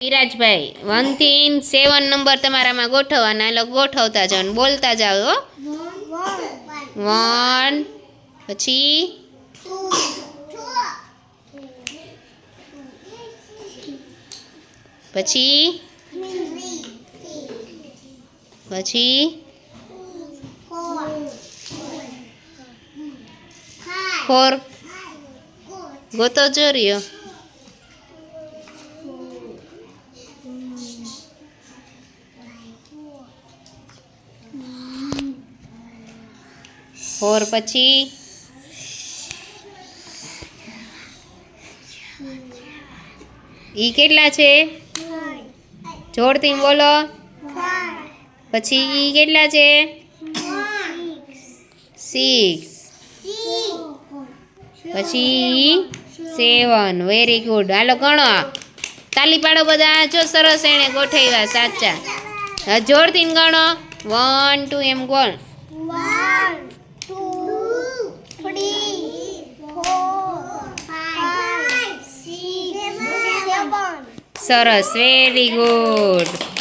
વિરાજભાઈ વનથી seven number તમારામાં ગોઠવવાના, એટલે ગોઠવતા જાઓ ને બોલતા જાઓ વન પછી? પછી? પછી? ફોર ગોતો જોરિયો ફોર પછી ઈ કેટલા છે? જોડતી બોલો. પછી ઈ કેટલા છે? સિક્સ પછી સેવન વેરી ગુડ હાલો ગણો તાલી પાડો બધા. જો સરસ એણે ગોઠવ્યા, સાચા. જોડતી ગણો. વન ટુ એમ ગણ સરસ વેરી ગુડ